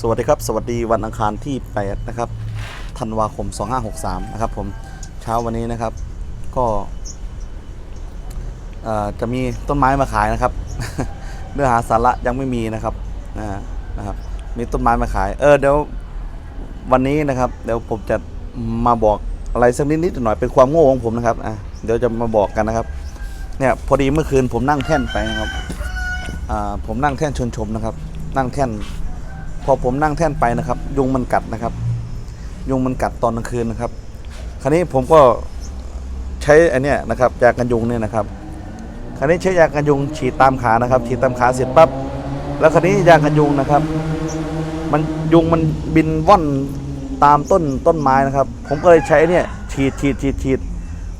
สวัสดีครับ สวัสดีวันอังคารที่ 8 นะครับธันวาคม 2563 นะครับผมเช้าวันนี้นะครับ ก็จะมีต้นไม้มาขายนะครับ เนื้อหาสาระยังไม่มีนะครับนะครับ มีต้นไม้มาขาย เออเดี๋ยววันนี้นะครับ เดี๋ยวผมจะมาบอกอะไรสักนิดนิดหน่อยเป็นความโง่ของผมนะครับอะเดี๋ยวจะมาบอกกันนะครับ เนี่ยพอดีเมื่อคืนผมนั่งแท่นไปนะครับอ่าผมนั่งแท่นชนชมนะครับ นั่งแท่น พอผมนั่งแท่นไปนะครับ ยุงมันกัดนะครับ ยุงมันกัดตอนกลางคืนนะครับ คราวนี้ผมก็ใช้อันเนี้ยนะครับยากันยุงเนี่ยนะครับ คราวนี้ใช้ยากันยุงฉีดตามขานะครับ ฉีดตามขาเสร็จปั๊บแล้วคราวนี้ยากันยุงนะครับ มันยุงมันบินว่อนตามต้นต้นไม้นะครับ ผมก็เลยใช้เนี่ยฉีดฉีดฉีดฉีด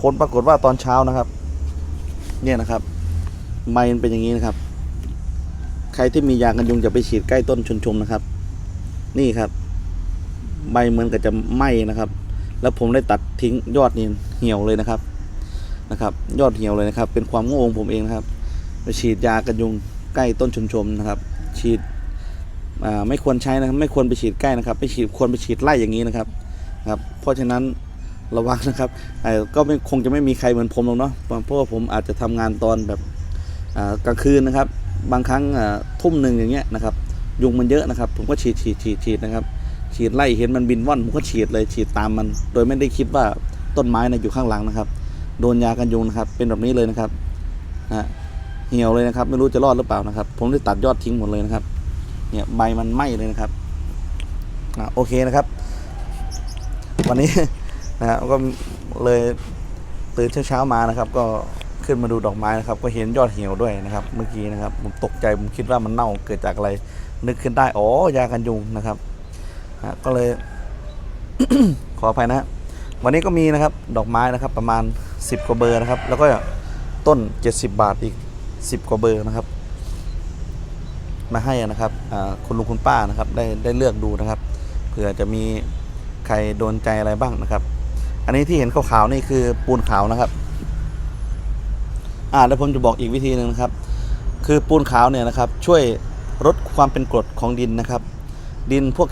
ผลปรากฏว่าตอนเช้านะครับ เนี่ยนะครับใบมันเป็นอย่างนี้นะครับ ครที่มียากันยุงจะไปฉีดใกล้ต้นชนชมนะครับ นี่ครับ ใบเหมือนกับจะไหม้นะครับ แล้วผมได้ตัดทิ้งยอดนี่เหี่ยวเลยนะครับนะครับ ยอดเหี่ยวเลยนะครับ เป็นความโง่ของผมเองนะครับ ไปฉีดยากันยุงใกล้ต้นชนชมนะครับ ฉีดไม่ควรใช้นะครับ ไม่ควรไปฉีดใกล้นะครับ ไปฉีดควรไปฉีดไล่อย่างนี้นะครับครับเพราะฉะนั้นระวังนะครับก็ไม่คงจะไม่มีใครเหมือนผมหรอกเนาะเพราะว่าผมอาจจะทำงานตอนแบบกลางคืนนะครับ บางครั้งทุ่มหนึ่งอย่างเงี้ยนะครับยุงมันเยอะนะครับ ผมก็ฉีดฉีดฉีดฉีดนะครับ ฉีดไล่เห็นมันบินว่อนผมก็ฉีดเลยฉีดตามมัน โดยไม่ได้คิดว่าต้นไม้นะอยู่ข้างหลังนะครับ โดนยากันยุงนะครับ เป็นแบบนี้เลยนะครับนะฮะเหี่ยวเลยนะครับ ไม่รู้จะรอดหรือเปล่านะครับ ผมได้ตัดยอดทิ้งหมดเลยนะครับ เนี่ยใบมันไหม้เลยนะครับอะโอเคนะครับ วันนี้นะฮะก็เลยตื่นเช้าๆมานะครับ ก็ ขึ้นมาดูดอกไม้นะครับ ก็เห็นยอดเหี่ยวด้วยนะครับ เมื่อกี้นะครับผมตกใจผมคิดว่ามันเน่าเกิดจากอะไร นึกขึ้นได้อ๋อยากันยุงนะครับนะก็เลย ขออภัยนะวันนี้ก็มีนะครับดอกไม้นะครับ ประมาณ 10 กว่าเบอร์นะครับ แล้วก็ต้น 70 บาทอีก 10 กว่าเบอร์นะครับ มาให้นะครับคุณลุงคุณป้านะครับได้ได้เลือกดูนะครับเผื่อจะมีใครโดนใจอะไรบ้างนะครับ อันนี้ที่เห็นขาวๆนี่คือปูนขาวนะครับ อ่าแล้วผมจะบอกอีกวิธีหนึ่งนะครับ คือปูนขาวเนี่ยนะครับช่วยลดความเป็นกรดของดินนะครับ ดินพวก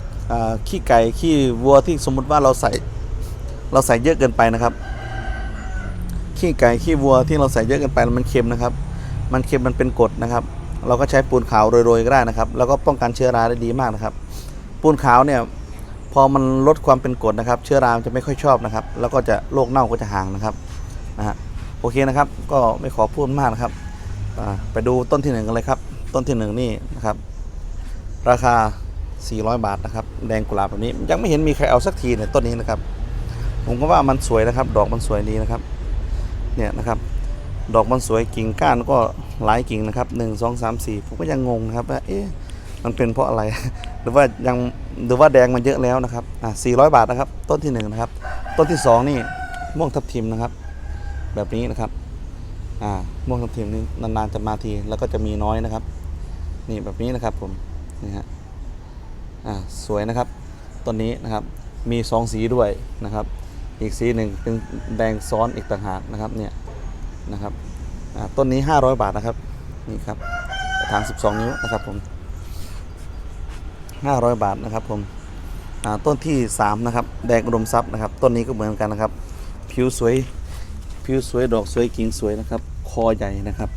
ขี้ไก่ขี้วัวที่สมมุติว่าเราใส่เราใส่เยอะเกินไปนะครับขี้ไก่ขี้วัวที่เราใส่เยอะเกินไปมันเค็มนะครับ มันเค็มมันเป็นกรดนะครับ เราก็ใช้ปูนขาวโรยๆก็ได้นะครับ แล้วก็ป้องกันเชื้อราได้ดีมากนะครับ ปูนขาวเนี่ยพอมันลดความเป็นกรดนะครับ เชื้อราจะไม่ค่อยชอบนะครับ แล้วก็จะโรคเน่าก็จะห่างนะครับนะฮะ โอเคนะครับ ก็ไม่ขอพูดมากนะครับไปดูต้นที่หนึ่งกันเลยครับ ต้นที่หนึ่งนี่นะครับ ราคา 400 บาทนะครับ แดงกุหลาบแบบนี้ยังไม่เห็นมีใครเอาสักทีเนี่ยต้นนี้นะครับ ผมก็ว่ามันสวยนะครับ ดอกมันสวยดีนะครับ เนี่ยนะครับ ดอกมันสวยกิ่งก้านก็หลายกิ่งนะครับหนึ่งสองสามสี่ผมก็ยังงงครับว่าเอ๊ะมันเป็นเพราะอะไร หรือว่ายังหรือว่าแดงมันเยอะแล้วนะครับอะสี่บาทนะครับ ต้นที่หนึ่งนะครับ ต้นที่สองนี่ม่วงทับทิมนะครับ แบบนี้นะครับ อ่าม่วงทับทิมนี่นานๆจะมาทีแล้วก็จะมีน้อยนะครับ นี่แบบนี้นะครับผมนี่ฮะอ่าสวยนะครับต้นนี้นะครับมีสองสีด้วยนะครับ อีกสีหนึ่งเป็นแดงซ้อนอีกต่างหากนะครับเนี่ยนะครับอ่าต้นนี้ 500 บาทนะครับนี่ครับกระถาง 12 นิ้วนะครับผม 500 บาทนะครับผมอ่าต้นที่ 3 นะครับ แดงอุดมทรัพย์นะครับ ต้นนี้ก็เหมือนกันนะครับ ผิวสวย ผิวสวยดอกสวยกิ่งสวยนะครับ คอใหญ่นะครับ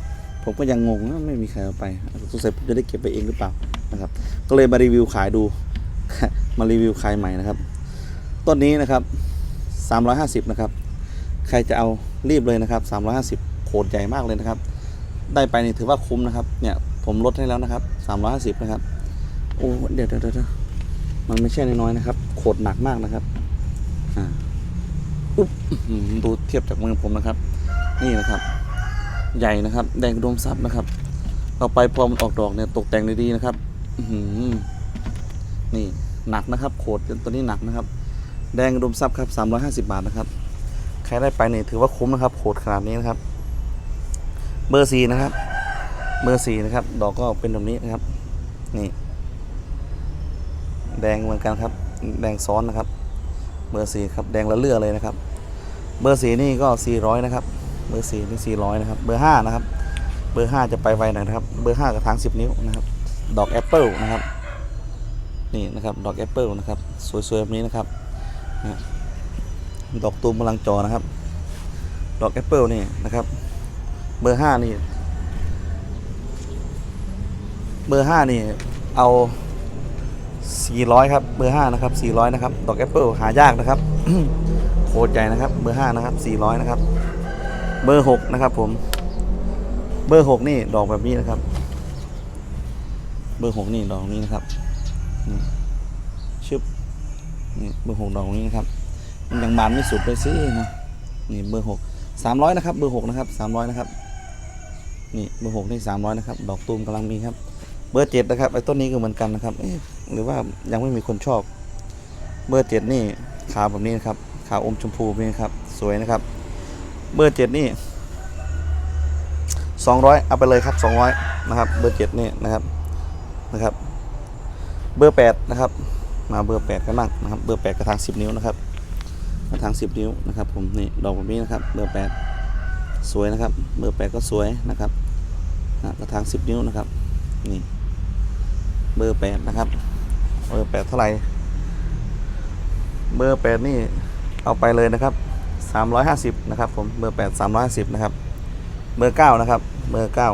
ผมก็ยังงงนะไม่มีใครเอาไปสงสัยผมจะได้เก็บไปเองหรือเปล่านะครับ ก็เลยมารีวิวขายดู มารีวิวขายใหม่นะครับ ต้นนี้นะครับ 350 นะครับ ใครจะเอารีบเลยนะครับ 350โขดใหญ่มากเลยนะครับ ได้ไปนี่ถือว่าคุ้มนะครับ เนี่ยผมลดให้แล้วนะครับ 350 นะครับ โอ้ เดี๋ยวเดี๋ยวเดี๋ยวมันไม่ใช่น้อยๆนะครับ โขดหนักมากนะครับ อ่า อุ๊บดูเทียบจากมือผมนะครับ นี่นะครับ ใหญ่นะครับ แดงอุดมทรัพย์นะครับต่อไปพอมันออกดอกเนี่ยตกแต่งดีๆนะครับอืนี่หนักนะครับ โขดตัวนี้หนักนะครับ แดงอุดมทรัพย์ครับ 350 บาทนะครับ ใครได้ไปเนี่ยถือว่าคุ้มนะครับโหดขนาดนี้นะครับ เบอร์สี่นะครับ เบอร์สี่นะครับ ดอกก็เป็นแบบนี้นะครับ นี่ แดงเหมือนกันครับ แดงซ้อนนะครับ เบอร์สี่ครับแดงละเลือเลยนะครับ เบอร์สี่นี่ก็ 400 นะครับ เบอร์สี่นี่ 400 นะครับ เบอร์ห้านะครับ เบอร์ห้าจะไปไวหน่อยนะครับ เบอร์ห้ากระถาง 10 นิ้วนะครับ ดอกแอปเปิลนะครับ นี่นะครับ ดอกแอปเปิลนะครับ สวยๆแบบนี้นะครับ ดอกตูมกำลังจอนะครับ ดอกแอปเปิลนี่นะครับ เบอร์ห้านี่ เบอร์ห้านี่ เอา 400 ครับเบอร์ห้านะครับ400 นะครับ ดอกแอปเปิลหายากนะครับ โคตรใหญ่นะครับ เบอร์ห้านะครับ400 นะครับ เบอร์หกนะครับผม เบอร์หกนี่ดอกแบบนี้นะครับ เบอร์หกนี่ดอกนี้นะครับชึบนี่เบอร์หกดอกนี้นะครับ มันยังบานไม่สุดเลยสินะ นี่เบอร์หกสามร้อยนะครับ เบอร์หกนะครับสามร้อยนะครับ นี่เบอร์หกนี่สามร้อยนะครับ ดอกตูมกำลังมีครับ เบอร์เจ็ดนะครับ ไอ้ต้นนี้ก็เหมือนกันนะครับเอ๊ หรือว่ายังไม่มีคนชอบ เบอร์เจ็ดนี่ขาวแบบนี้นะครับขาวอมชมพูนี้นะครับสวยนะครับ เบอร์เจ็ดนี่สองร้อยเอาไปเลยครับสองร้อยนะครับ เบอร์เจ็ดนี่นะครับนะครับ เบอร์แปดนะครับ มาเบอร์แปดกันบ้างนะครับ เบอร์แปดกระถางสิบนิ้วนะครับกระถางสิบนิ้วนะครับ ผมนี่ดอกแบบนี้นะครับ เบอร์แปดสวยนะครับ เบอร์แปดก็สวยนะครับกระถางสิบนิ้วนะครับนี่เบอร์แปดนะครับ เบอร์แปดเท่าไหร่ เบอร์แปดนี่เอาไปเลยนะครับสามร้อยห้าสิบนะครับผม เบอร์แปดสามร้อยห้าสิบนะครับ เบอร์เก้านะครับ เบอร์เก้า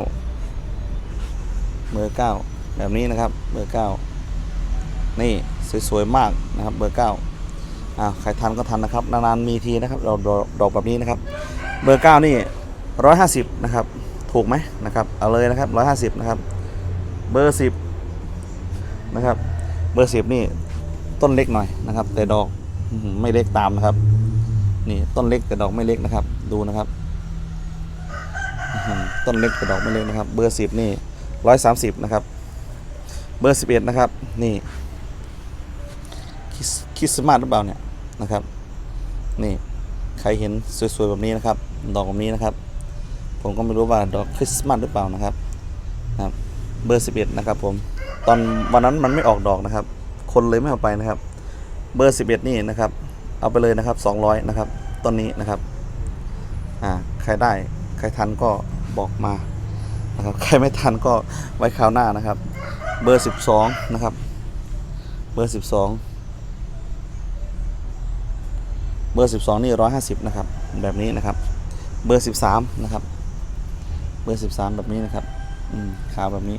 เบอร์เก้าแบบนี้นะครับ เบอร์เก้านี่สวยๆมากนะครับ เบอร์เก้าอ่าใครทันก็ทันนะครับ นานๆมีทีนะครับดอกดอกแบบนี้นะครับ เบอร์เก้านี่ร้อยห้าสิบนะครับ ถูกไหมนะครับ เอาเลยนะครับร้อยห้าสิบนะครับ เบอร์สิบนะครับ บอร์สิบนี่ต้นเล็กหน่อยนะครับ แต่ดอกไม่เล็กตามนะครับ นี่ต้นเล็กแต่ดอกไม่เล็กนะครับ ดูนะครับต้นเล็กแต่ดอกไม่เล็กนะครับ เบอร์สิบนี่ร้อยสามสิบนะครับ เบอร์สิบเอ็ดนะครับนี่คริสต์มาสหรือเปล่าเนี่ยนะครับ นี่ใครเห็นสวยๆแบบนี้นะครับ ดอกแบบนี้นะครับ ผมก็ไม่รู้ว่าดอกคริสต์มาสหรือเปล่านะครับนะครับ เบอร์11นะครับผม ตอนวันนั้นมันไม่ออกดอกนะครับ คนเลยไม่เอาไปนะครับ เบอร์ 11 นี่นะครับ เอาไปเลยนะครับ 200 นะครับต้นนี้นะครับ อ่า ใครได้ ใครทันก็บอกมานะครับ ใครไม่ทันก็ไว้คราวหน้านะครับ เบอร์ 12 นะครับ เบอร์ 12 เบอร์ 12 นี่ 150 นะครับ แบบนี้นะครับ เบอร์ 13 นะครับ เบอร์ 13 แบบนี้นะครับ อืมขาวแบบนี้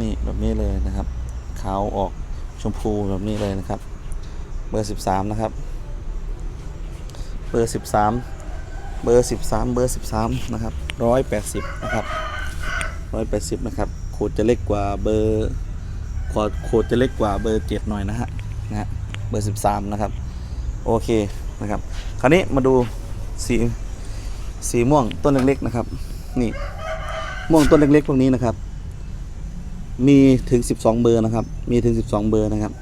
นี่แบบนี้เลยนะครับ ขาวออกชมพูแบบนี้เลยนะครับ เบอร์ 13 นะครับ เบอร์ 13 เบอร์ 13 เบอร์ 13 นะครับ 180 นะครับ 180 นะครับ โคดจะเล็กกว่าเบอร์โคดโคดจะเล็กกว่าเบอร์ 7 หน่อยนะฮะนะฮะเบอร์ 13 นะครับ โอเคนะครับ คราวนี้มาดูสีสีม่วงต้นเล็กๆนะครับ นี่ม่วงต้นเล็กๆพวกนี้นะครับ มีถึง 12 เบอร์นะครับ มีถึง 12 เบอร์นะครับ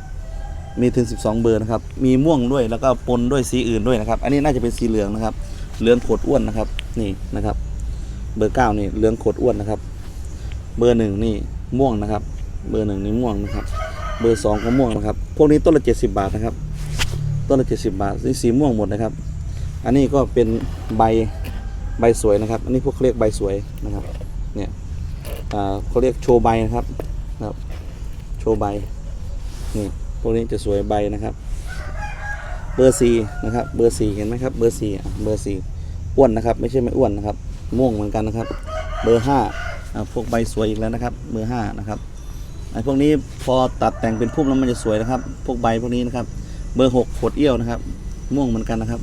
มีถึง 12 เบอร์นะครับ มีม่วงด้วยแล้วก็ปนด้วยสีอื่นด้วยนะครับ อันนี้น่าจะเป็นสีเหลืองนะครับ เหลืองโขดอ้วนนะครับ นี่นะครับ เบอร์9นี่เหลืองโขดอ้วนนะครับ เบอร์หนึ่งนี่ม่วงนะครับ เบอร์หนึ่งนี่ม่วงนะครับ เบอร์สองก็ม่วงนะครับ พวกนี้ต้นละ 70 บาทนะครับ ต้นละ 70 บาทนี่สีม่วงหมดนะครับ อันนี้ก็เป็นใบใบสวยนะครับ อันนี้พวกเขาเรียกใบสวยนะครับ เนี่ยเขาเรียกโชว์ใบนะครับ นะครับ โชว์ใบ นี่พวกนี้จะสวยใบนะครับ เบอร์สี่นะครับ เบอร์สี่เห็นไหมครับ เบอร์สี่เบอร์สี่อ้วนนะครับ ไม่ใช่ไม่อ้วนนะครับ ม่วงเหมือนกันนะครับ เบอร์ห้าพวกใบสวยอีกแล้วนะครับ เบอร์ห้านะครับไอ้พวกนี้พอตัดแต่งเป็นพุ่มแล้วมันจะสวยนะครับ พวกใบพวกนี้นะครับ เบอร์หกขดเอี้ยวนะครับ ม่วงเหมือนกันนะครับ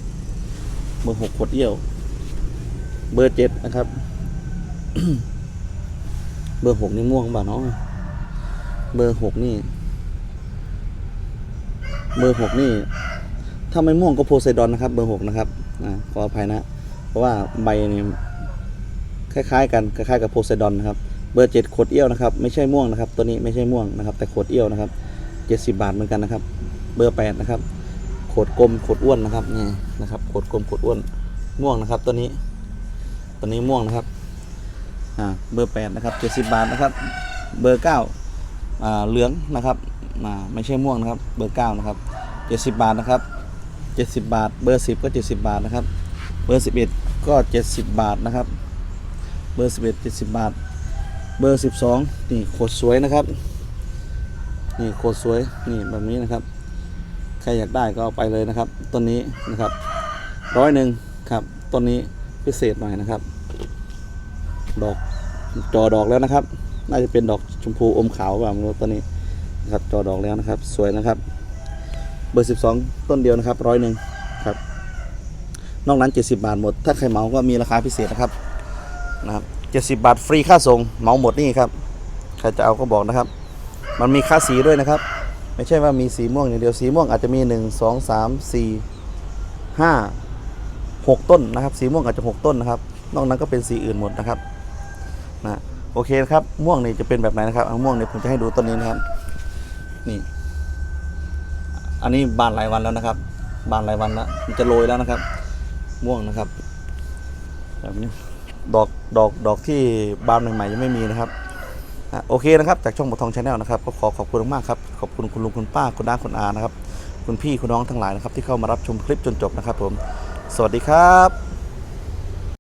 เบอร์หกขดเอี้ยว เบอร์เจ็ดนะครับ เบอร์หกนี่ม่วงป่าเนาะ เบอร์หกนี่ เบอร์หกนี่ ถ้าไม่ม่วงก็โพไซดอนนะครับ เบอร์หกนะครับอ่าขออภัยนะ เพราะว่าใบนี่คล้ายๆ กันคล้ายๆกับโพไซดอนนะครับ เบอร์เจ็ดขดเอี้ยวนะครับ ไม่ใช่ม่วงนะครับ ตัวนี้ไม่ใช่ม่วงนะครับ แต่ขดเอี้ยวนะครับเจ็ดสิบาทเหมือนกันนะครับ เบอร์แปดนะครับขดกลมขดอ้วนนะครับนี่นะครับขดกลมขดอ้วนม่วงนะครับ ตัวนี้ ตัวนี้ม่วงนะครับอ่าเบอร์แปดนะครับเจ็ดสิบบาทนะครับ เบอร์เก้า เหลืองนะครับอ่าไม่ใช่ม่วงนะครับ เบอร์เก้านะครับเจ็ดสิบบาทนะครับเจ็ดสิบบาท เบอร์สิบก็เจ็ดสิบบาทนะครับ เบอร์สิบเอ็ดก็เจ็ดสิบบาทนะครับ เบอร์สิบเอ็ดเจ็ดสิบบาท เบอร์สิบสองนี่โคตรสวยนะครับ นี่โคตรสวย นี่แบบนี้นะครับ ใครอยากได้ก็เอาไปเลยนะครับ ต้นนี้นะครับ ร้อยหนึ่งครับ ต้นนี้พิเศษหน่อยนะครับ ดอก จอดอกแล้วนะครับ น่าจะเป็นดอกชมพูอมขาวแบบไม่รู้ต้นนี้นะครับจอดอกแล้วนะครับ สวยนะครับ เบอร์ 12 ต้นเดียวนะครับร้อยหนึ่งครับ นอกนั้น 70 บาทหมด ถ้าใครเหมาก็มีราคาพิเศษนะครับนะครับ 70 บาทฟรีค่าส่งเหมาหมดนี่ครับใครจะเอาก็บอกนะครับ มันมีค่าสีด้วยนะครับ ไม่ใช่ว่ามีสีม่วงอย่างเดียวสีม่วงอาจจะมี 1 2 3 4 5 6 ต้นนะครับ สีม่วงอาจจะ 6 ต้นนะครับ นอกนั้นก็เป็นสีอื่นหมดนะครับนะ โอเคครับม่วงนี่จะเป็นแบบไหนนะครับม่วงเนี่ยผมจะให้ดูต้นนี้นะครับ นี่ อันนี้บานหลายวันแล้วนะครับ บานหลายวันแล้วมันจะโรยแล้วนะครับ ม่วงนะครับแบบนี้ดอกดอกดอกที่บานใหม่ๆยังไม่มีนะครับโอเคนะครับ จากช่องบททองชาแนลนะครับก็ขอขอบคุณมากครับ ขอบคุณคุณลุงคุณป้าคุณน้าคุณอานะครับ คุณพี่คุณน้องทั้งหลายนะครับ ที่เข้ามารับชมคลิปจนจบนะครับผม สวัสดีครับ